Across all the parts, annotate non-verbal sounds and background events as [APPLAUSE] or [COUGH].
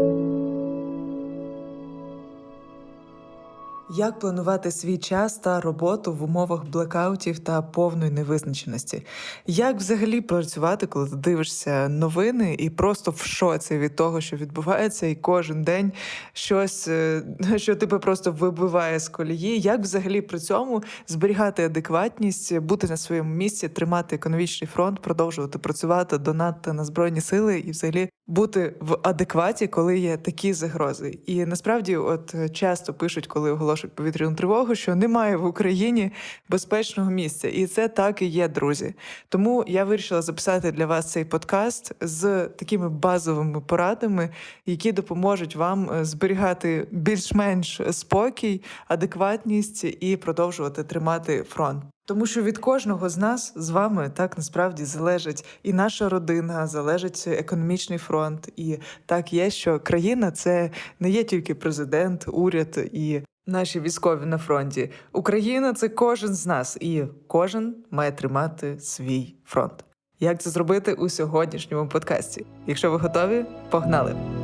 Thank you. Як планувати свій час та роботу в умовах блекаутів та повної невизначеності? Як взагалі працювати, коли ти дивишся новини і просто в шоці від того, що відбувається, і кожен день щось, е, [LAUGHS] що тебе просто вибиває з колії? Як взагалі при цьому зберігати адекватність, бути на своєму місці, тримати економічний фронт, продовжувати працювати, донатити на збройні сили і взагалі бути в адекваті, коли є такі загрози? І насправді, от е, часто пишуть, коли оголошують повітряну тривогу, що немає в Україні безпечного місця, і це так і є, друзі. Тому я вирішила записати для вас цей подкаст з такими базовими порадами, які допоможуть вам е, зберігати більш-менш спокій, адекватність і продовжувати тримати фронт. Тому що від кожного з нас з вами так насправді залежить і наша родина, залежить економічний фронт. І так є, що країна це не є тільки президент, уряд і наші військові на фронті. Україна це кожен з нас, і кожен має тримати свій фронт. Як це зробити у сьогоднішньому подкасті? Якщо ви готові, погнали!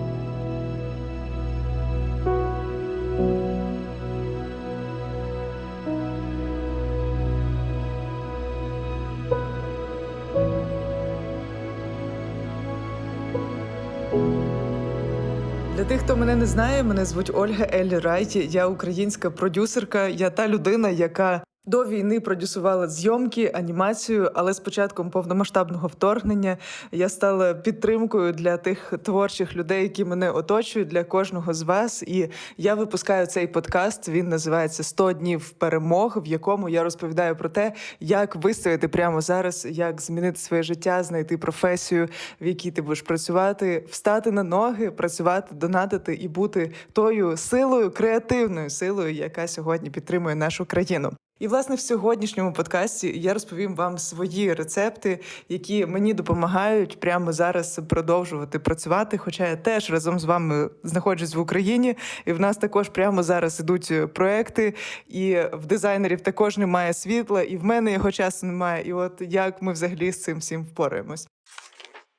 Хто мене не знає, мене звуть Ольга Ель Райті. Я українська продюсерка. Я та людина, яка до війни продюсувала зйомки, анімацію, але з початком повномасштабного вторгнення я стала підтримкою для тих творчих людей, які мене оточують, для кожного з вас. І я випускаю цей подкаст. Він називається «100 днів перемог, в якому я розповідаю про те, як вистояти прямо зараз, як змінити своє життя, знайти професію, в якій ти будеш працювати, встати на ноги, працювати, донатити і бути тою силою, креативною силою, яка сьогодні підтримує нашу країну. І власне в сьогоднішньому подкасті я розповім вам свої рецепти, які мені допомагають прямо зараз продовжувати працювати. Хоча я теж разом з вами знаходжусь в Україні, і в нас також прямо зараз ідуть проекти, і в дизайнерів також немає світла, і в мене його часу немає. І от як ми взагалі з цим всім впораємось.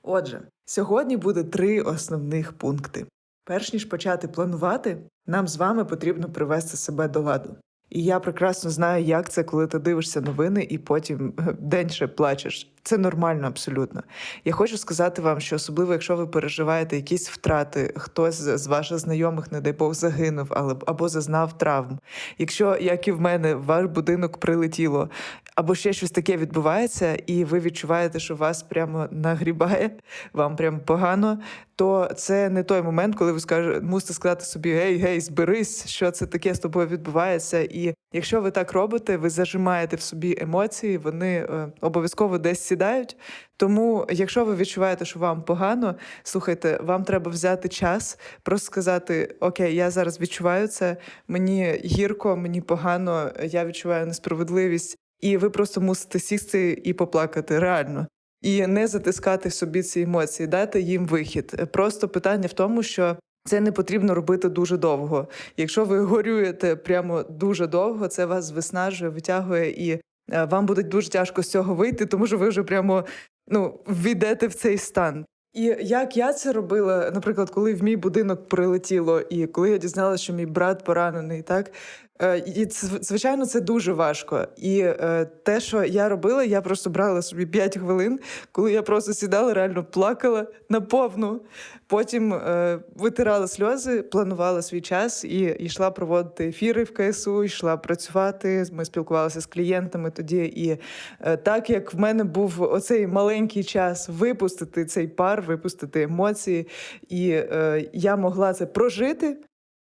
Отже, сьогодні буде три основних пункти. Перш ніж почати планувати, нам з вами потрібно привести себе до ладу. І я прекрасно знаю, як це, коли ти дивишся новини і потім [LAUGHS] день ще плачеш. Це нормально абсолютно. Я хочу сказати вам, що особливо, якщо ви переживаєте якісь втрати, хтось з ваших знайомих, не дай Бог, загинув, або зазнав травм. Якщо, як і в мене, ваш будинок прилетіло, або ще щось таке відбувається, і ви відчуваєте, що вас прямо нагрібає, вам прямо погано, то це не той момент, коли ви скажете, мусите сказати собі Гей, гей, зберись, що це таке з тобою відбувається. І якщо ви так робите, ви зажимаєте в собі емоції, вони е, обов'язково десь сідають. Тому, якщо ви відчуваєте, що вам погано, слухайте, вам треба взяти час, просто сказати: Окей, я зараз відчуваю це, мені гірко, мені погано, я відчуваю несправедливість. І ви просто мусите сісти і поплакати реально. І не затискати собі ці емоції, дати їм вихід. Просто питання в тому, що це не потрібно робити дуже довго. Якщо ви горюєте прямо дуже довго, це вас виснажує, витягує, і вам буде дуже тяжко з цього вийти, тому що ви вже прямо ну війдете в цей стан. І як я це робила, наприклад, коли в мій будинок прилетіло, і коли я дізналася, що мій брат поранений, так Е, і звичайно, це дуже важко. І е, те, що я робила, я просто брала собі 5 хвилин, коли я просто сідала, реально плакала наповну. Потім е, витирала сльози, планувала свій час і йшла проводити ефіри в КСУ, йшла працювати. Ми спілкувалися з клієнтами тоді. І е, так як в мене був оцей маленький час випустити цей пар, випустити емоції, і е, я могла це прожити.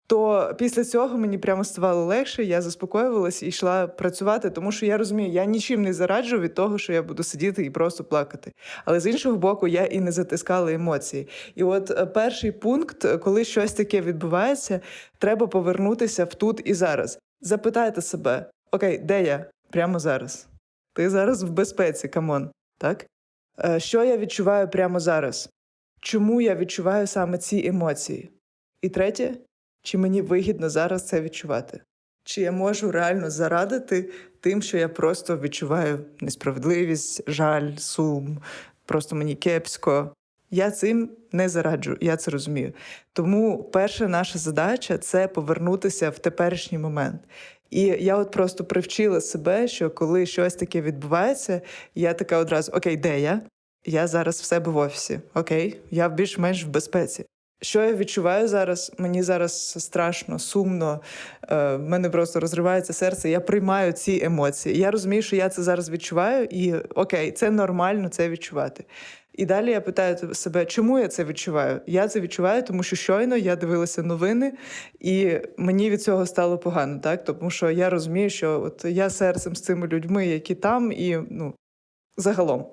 То після цього мені прямо ставало легше, я заспокоювалася і йшла працювати, тому що я розумію, я нічим не зараджу від того, що я буду сидіти і просто плакати. Але з іншого боку, я і не затискала емоції. І от е, перший пункт, коли щось таке відбувається, треба повернутися в тут і зараз. Запитайте себе: Окей, де я? Прямо зараз. Ти зараз в безпеці, камон, так? Е, що я відчуваю прямо зараз? Чому я відчуваю саме ці емоції? І третє. Чи мені вигідно зараз це відчувати? Чи я можу реально зарадити тим, що я просто відчуваю несправедливість, жаль, сум, просто мені кепсько. Я цим не зараджу, я це розумію. Тому перша наша задача це повернутися в теперішній момент. І я от просто привчила себе, що коли щось таке відбувається, я така одразу: Окей, де я? Я зараз в себе в офісі. Окей, я більш-менш в безпеці. Що я відчуваю зараз? Мені зараз страшно, сумно. е, В мене просто розривається серце. Я приймаю ці емоції. Я розумію, що я це зараз відчуваю, і окей, це нормально це відчувати. І далі я питаю себе, чому я це відчуваю? Я це відчуваю, тому що щойно я дивилася новини, і мені від цього стало погано, так тому що я розумію, що от я серцем з цими людьми, які там, і ну загалом.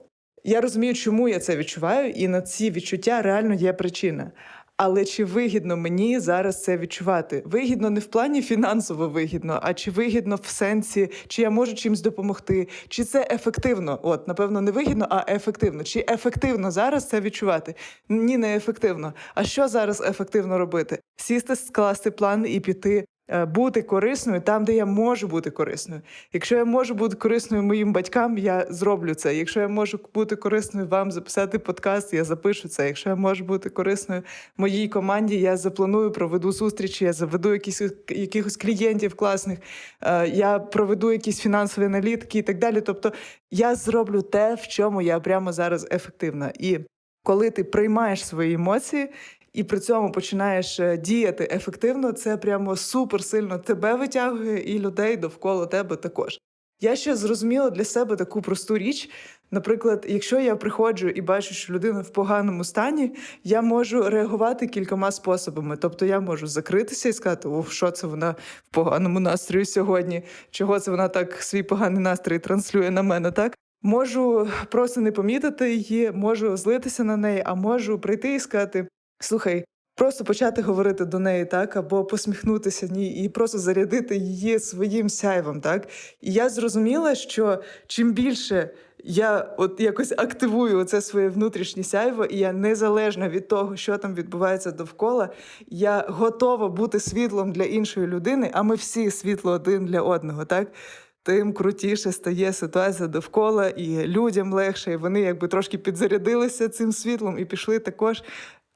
Я розумію, чому я це відчуваю, і на ці відчуття реально є причина. Але чи вигідно мені зараз це відчувати? Вигідно не в плані фінансово вигідно, а чи вигідно в сенсі, чи я можу чимось допомогти, чи це ефективно? От, напевно, не вигідно, а ефективно. Чи ефективно зараз це відчувати? Ні, не ефективно. А що зараз ефективно робити? Сісти, скласти план і піти. Е, Бути корисною там, де я можу бути корисною. Якщо я можу бути корисною моїм батькам, я зроблю це. Якщо я можу бути корисною вам записати подкаст, я запишу це. Якщо я можу бути корисною моїй команді, я запланую, проведу зустрічі, я заведу якісь якихось клієнтів класних, е, я проведу якісь фінансові аналітики і так далі. Тобто я зроблю те, в чому я прямо зараз ефективна. І коли ти приймаєш свої емоції. І при цьому починаєш е, діяти ефективно, це прямо супер сильно тебе витягує і людей довкола тебе також. Я ще зрозуміла для себе таку просту річ. Наприклад, якщо я приходжу і бачу, що людина в поганому стані, я можу реагувати кількома способами. Тобто я можу закритися і сказати, о, що це вона в поганому настрої сьогодні, чого це вона так свій поганий настрій транслює на мене, так? Можу просто не помітити її, можу злитися на неї, а можу прийти і сказати: слухай, просто почати говорити до неї, так, або посміхнутися ній, і просто зарядити її своїм сяйвом. Так, і я зрозуміла, що чим більше я от якось активую це своє внутрішнє сяйво, і я незалежно від того, що там відбувається довкола, я готова бути світлом для іншої людини, а ми всі світло один для одного, так. Тим крутіше стає ситуація довкола, і людям легше, і вони якби трошки підзарядилися цим світлом і пішли також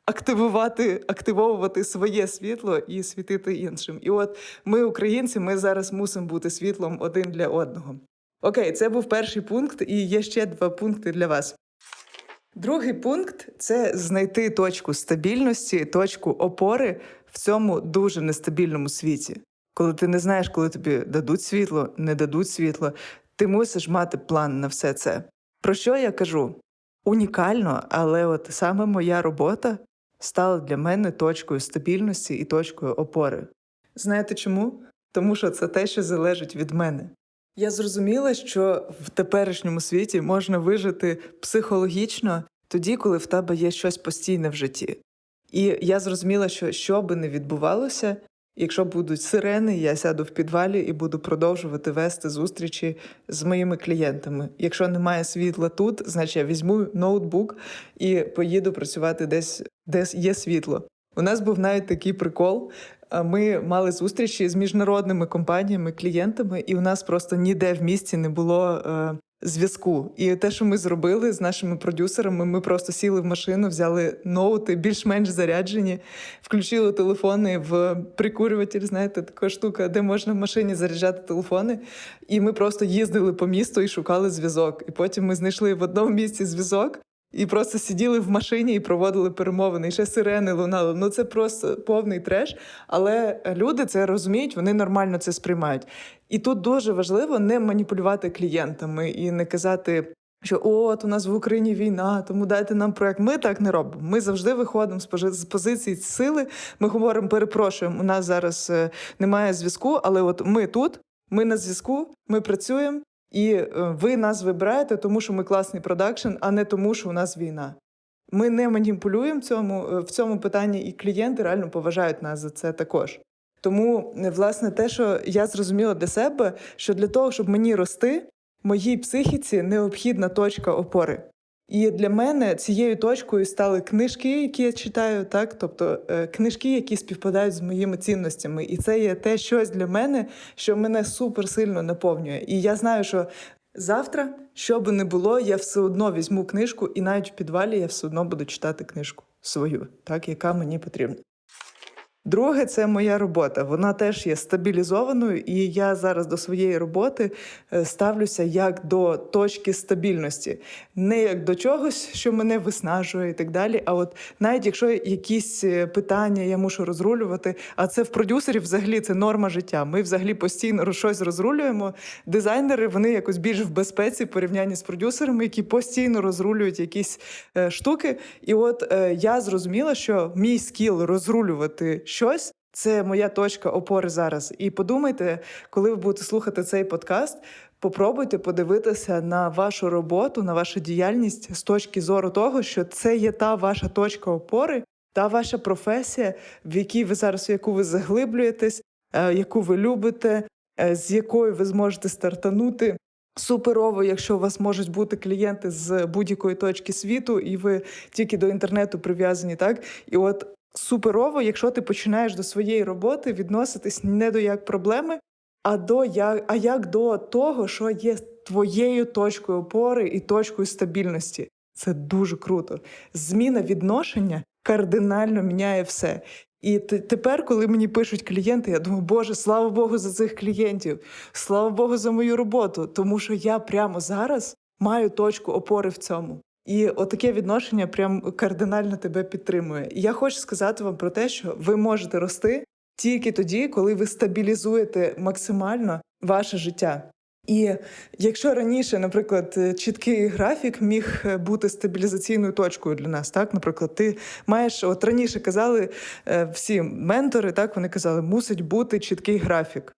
активувати, активовувати своє світло і світити іншим. І от ми, українці, ми зараз мусимо бути світлом один для одного. Окей, це був перший пункт, і є ще два пункти для вас. Другий пункт це знайти точку стабільності, точку опори в цьому дуже нестабільному світі. Коли ти не знаєш, коли тобі дадуть світло, не дадуть світло, ти мусиш мати план на все це. Про що я кажу? Унікально, але от саме моя робота стала для мене точкою стабільності і точкою опори. Знаєте чому? Тому що це те, що залежить від мене. Я зрозуміла, що в теперішньому світі можна вижити психологічно тоді, коли в тебе є щось постійне в житті. І я зрозуміла, що що би не відбувалося, якщо будуть сирени, я сяду в підвалі і буду продовжувати вести зустрічі з моїми клієнтами. Якщо немає світла тут, значить я візьму ноутбук і поїду працювати десь, де є світло. У нас був навіть такий прикол. Ми мали зустрічі з міжнародними компаніями, клієнтами, і у нас просто ніде в місті не було е, зв'язку. І те, що ми зробили з нашими продюсерами, ми просто сіли в машину, взяли ноути, більш-менш заряджені, включили телефони в прикурюватель, знаєте, така штука, де можна в машині заряджати телефони. І ми просто їздили по місту і шукали зв'язок. І потім ми знайшли в одному місці зв'язок. І просто сиділи в машині і проводили перемовини, і ще сирени лунали. Ну це просто повний треш. Але люди це розуміють, вони нормально це сприймають. І тут дуже важливо не маніпулювати клієнтами і не казати. Що от у нас в Україні війна, тому дайте нам проект. Ми так не робимо. Ми завжди виходимо з пози- з позиції сили. Ми говоримо, перепрошуємо. У нас зараз е, немає зв'язку, але от ми тут, ми на зв'язку, ми працюємо, і е, ви нас вибираєте, тому що ми класний продакшн, а не тому, що у нас війна. Ми не маніпулюємо цьому е, в цьому питанні, і клієнти реально поважають нас за це також. Тому, е, власне, те, що я зрозуміла для себе, що для того, щоб мені рости, моїй психіці необхідна точка опори. І для мене цією точкою стали книжки, які я читаю, так тобто е, книжки, які співпадають з моїми цінностями, і це є те щось для мене, що мене супер сильно наповнює. І я знаю, що Завтра, що би не було, я все одно візьму книжку, і навіть в підвалі я все одно буду читати книжку свою, так, яка мені потрібна. Друге, це моя робота. Вона теж є стабілізованою, і я зараз до своєї роботи е, ставлюся як до точки стабільності, не як до чогось, що мене виснажує і так далі. А от навіть якщо якісь е, питання я мушу розрулювати, а це в продюсерів взагалі це норма життя. Ми взагалі постійно щось розрулюємо. Дизайнери вони якось більш в безпеці в порівнянні з продюсерами, які постійно розрулюють якісь е, штуки. І от я зрозуміла, що мій скіл розрулювати щось. Це моя точка опори зараз. І подумайте, коли ви будете слухати цей подкаст, попробуйте подивитися на вашу роботу, на вашу діяльність з точки зору того, що це є та ваша точка опори, та ваша професія, в якій ви зараз, в яку ви заглиблюєтесь, е, яку ви любите, е, з якою ви зможете стартанути. Суперово, якщо у вас можуть бути клієнти з будь-якої точки світу, і ви тільки до інтернету прив'язані, так і от суперово, якщо ти починаєш до своєї роботи відноситись не до як проблеми, а до як, а як до того, що є твоєю точкою опори і точкою стабільності. Це дуже круто. Зміна відношення кардинально міняє все. І тепер, коли мені пишуть клієнти, я думаю, Боже, слава Богу, за цих клієнтів, слава Богу, за мою роботу, тому що я прямо зараз маю точку опори в цьому. І отаке відношення прям кардинально тебе підтримує. І я хочу сказати вам про те, що ви можете рости тільки тоді, коли ви стабілізуєте максимально ваше життя. І якщо раніше, наприклад, е, чіткий графік міг е, бути стабілізаційною точкою для нас, так, наприклад, ти маєш, от раніше казали е, всі ментори, так вони казали, мусить бути чіткий графік.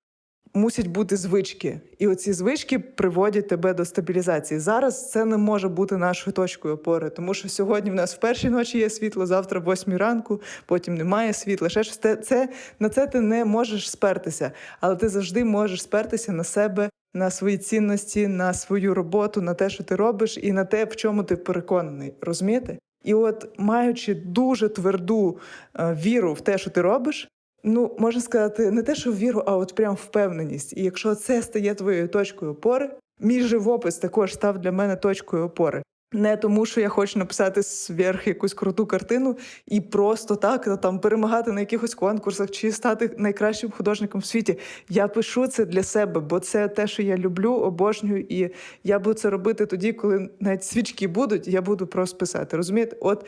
Мусять бути звички, і оці звички приводять тебе до стабілізації. Зараз це не може бути нашою точкою опори, тому що сьогодні в нас в першій ночі є світло, завтра в восьмій ранку, потім немає світла. Ще щось це, це на це ти не можеш спертися, але ти завжди можеш спертися на себе, на свої цінності, на свою роботу, на те, що ти робиш, і на те, в чому ти переконаний. Розумієте? І от, маючи дуже тверду е, віру в те, що ти робиш. Ну, можна сказати, не те, що віру, а от прям впевненість. І якщо це стає твоєю точкою опори, мій живопис також став для мене точкою опори. Не тому, що я хочу написати зверх якусь круту картину і просто так там перемагати на якихось конкурсах чи стати найкращим художником в світі. Я пишу це для себе, бо це те, що я люблю, обожнюю, і я буду це робити тоді, коли навіть свічки будуть, я буду просто писати. Розумієте? От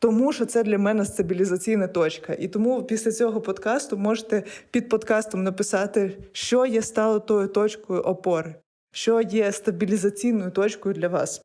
тому що це для мене стабілізаційна точка. І тому після цього подкасту можете під подкастом написати, що є стало тою точкою опори, що є стабілізаційною точкою для вас.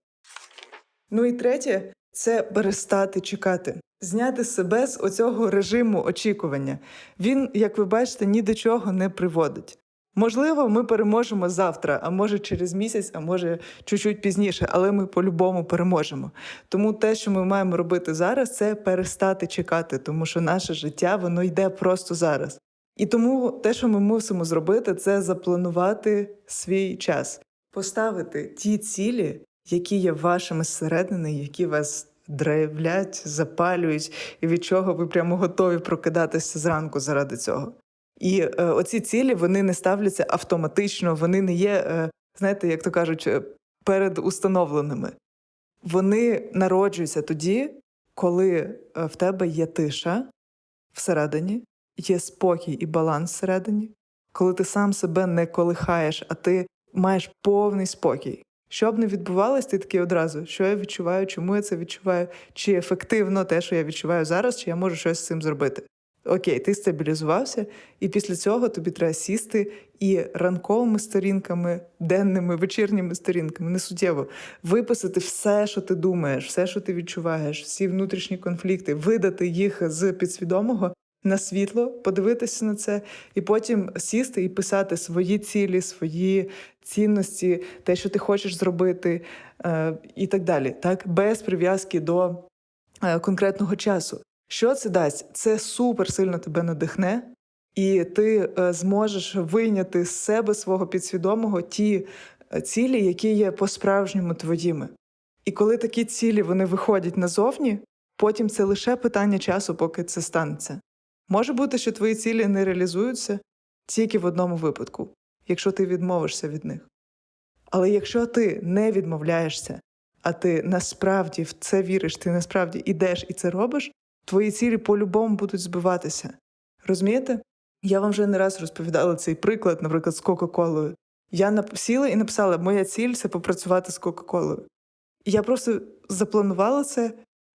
Ну і третє це перестати чекати, зняти себе з оцього режиму очікування. Він, як ви бачите, ні до чого не приводить. Можливо, ми переможемо завтра, а може через місяць, а може чуть-чуть пізніше, але ми по-любому переможемо. Тому те, що ми маємо робити зараз, це перестати чекати, тому що наше життя воно йде просто зараз. І тому те, що ми мусимо зробити, це запланувати свій час, поставити ті цілі, які є вашими зсередини, які вас драйвлять, запалюють, і від чого ви прямо готові прокидатися зранку заради цього. І е, оці цілі вони не ставляться автоматично, вони не є, е, знаєте, як то кажуть, е, передустановленими. Вони народжуються тоді, коли е, в тебе є тиша всередині, є спокій і баланс всередині, коли ти сам себе не колихаєш, а ти маєш повний спокій. Що б не відбувалось, ти такий одразу, що я відчуваю, чому я це відчуваю, чи ефективно те, що я відчуваю зараз, чи я можу щось з цим зробити. Окей, ти стабілізувався, і після цього тобі треба сісти і ранковими сторінками, денними, вечірніми сторінками, не суттєво, виписати все, що ти думаєш, все, що ти відчуваєш, всі внутрішні конфлікти, видати їх з підсвідомого на світло, подивитися на це, і потім сісти і писати свої цілі, свої цінності, те, що ти хочеш зробити, е, і так далі, так без прив'язки до е, конкретного часу. Що це дасть? Це супер сильно тебе надихне, і ти е, зможеш вийняти з себе свого підсвідомого ті е, цілі, які є по-справжньому твоїми. І коли такі цілі вони виходять назовні, потім це лише питання часу, поки це станеться. Може бути, що твої цілі не реалізуються тільки в одному випадку, якщо ти відмовишся від них. Але якщо ти не відмовляєшся, а ти насправді в це віриш, ти насправді ідеш і це робиш, твої цілі по-любому будуть збиватися. Розумієте? Я вам вже не раз розповідала цей приклад, наприклад, з Кока-Колою. Я сіла і написала: моя ціль це попрацювати з Кока-Колою. Я просто запланувала це,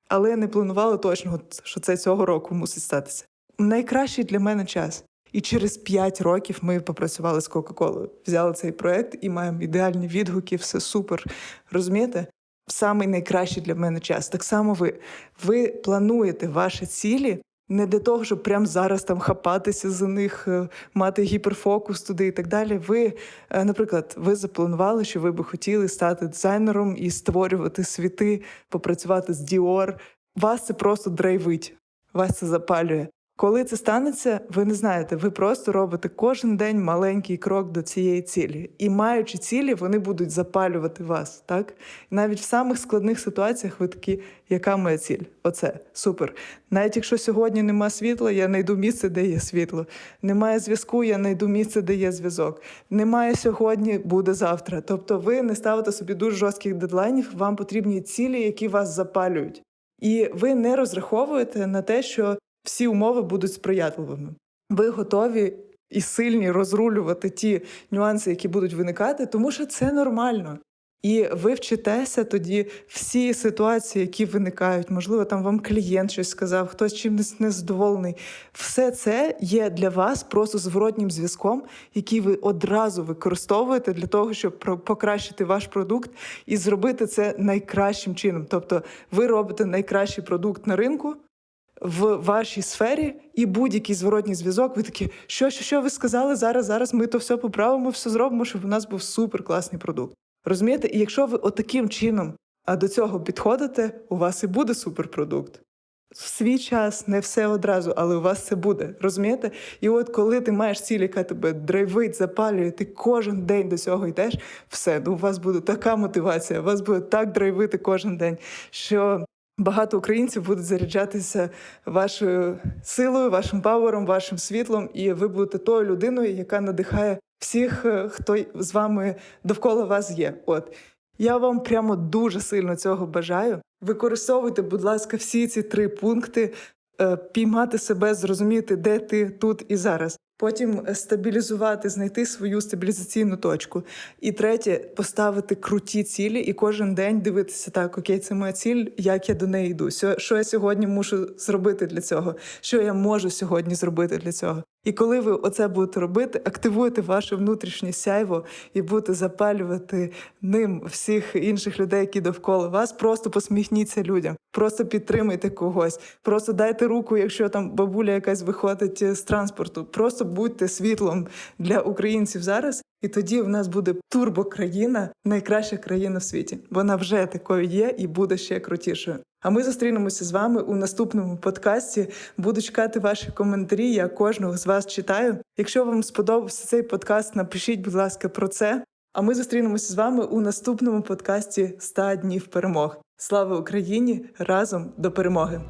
але не планувала точно, що це цього року мусить статися. Найкращий для мене час. І через 5 років ми попрацювали з Кока-Колою. Взяли цей проект і маємо ідеальні відгуки, все супер. Розумієте? Самий найкращий для мене час. Так само ви. Ви плануєте ваші цілі не для того, щоб прямо зараз там хапатися за них, е, мати гіперфокус туди і так далі. Ви, е, наприклад, ви запланували, що ви би хотіли стати дизайнером і створювати світи, попрацювати з Dior. Вас це просто драйвить, вас це запалює. Коли це станеться, ви не знаєте, ви просто робите кожен день маленький крок до цієї цілі. І маючи цілі, вони будуть запалювати вас. Так? Навіть в самих складних ситуаціях ви такі, яка моя ціль? Оце супер. Навіть якщо сьогодні нема світла, я знайду місце, де є світло. Немає зв'язку, я знайду місце, де є зв'язок. Немає сьогодні, буде завтра. Тобто, ви не ставите собі дуже жорстких дедлайнів, вам потрібні цілі, які вас запалюють. І ви не розраховуєте на те, що всі умови будуть сприятливими. Ви готові і сильні розрулювати ті нюанси, які будуть виникати, тому що це нормально. І ви вчитеся тоді всі ситуації, які виникають. Можливо, там вам клієнт щось сказав, хтось чимось незадоволений. Все це є для вас просто зворотнім зв'язком, який ви одразу використовуєте для того, щоб покращити ваш продукт і зробити це найкращим чином. Тобто, ви робите найкращий продукт на ринку в вашій сфері і будь-який зворотній зв'язок. Ви такі, що, що, що ви сказали зараз? Зараз ми то все поправимо, все зробимо, щоб у нас був супер класний продукт. Розумієте? І якщо ви отаким чином до цього підходите, у вас і буде суперпродукт. В свій час не все одразу, але у вас це буде. Розумієте? І от коли ти маєш ціль, яка тебе драйвить, запалює, ти кожен день до цього йдеш, все, ну у вас буде така мотивація, у вас буде так драйвити кожен день, що багато українців будуть заряджатися вашою силою, вашим павером, вашим світлом, і ви будете тою людиною, яка надихає всіх, е, хто з вами довкола вас є. От я вам прямо дуже сильно цього бажаю. Використовуйте, будь ласка, всі ці три пункти, е, піймати себе, зрозуміти, де ти тут і зараз. Потім е, стабілізувати, знайти свою стабілізаційну точку. І третє поставити круті цілі і кожен день дивитися так, окей, це моя ціль, як я до неї йду. Що я сьогодні мушу зробити для цього? Що я можу сьогодні зробити для цього? І коли ви оце будете робити, активуєте ваше внутрішнє сяйво і будете запалювати ним всіх інших людей, які довкола вас. Просто посміхніться людям, просто підтримайте когось, просто дайте руку, якщо там бабуля якась виходить з транспорту. Просто будьте світлом для українців зараз. І тоді в нас буде турбокраїна, найкраща країна в світі. Вона вже такою є і буде ще крутішою. А ми зустрінемося з вами у наступному подкасті. Буду чекати ваші коментарі. Я кожного з вас читаю. Якщо вам сподобався цей подкаст, напишіть, будь ласка, про це. А ми зустрінемося з вами у наступному подкасті «100 днів перемог. Слава Україні! Разом до перемоги!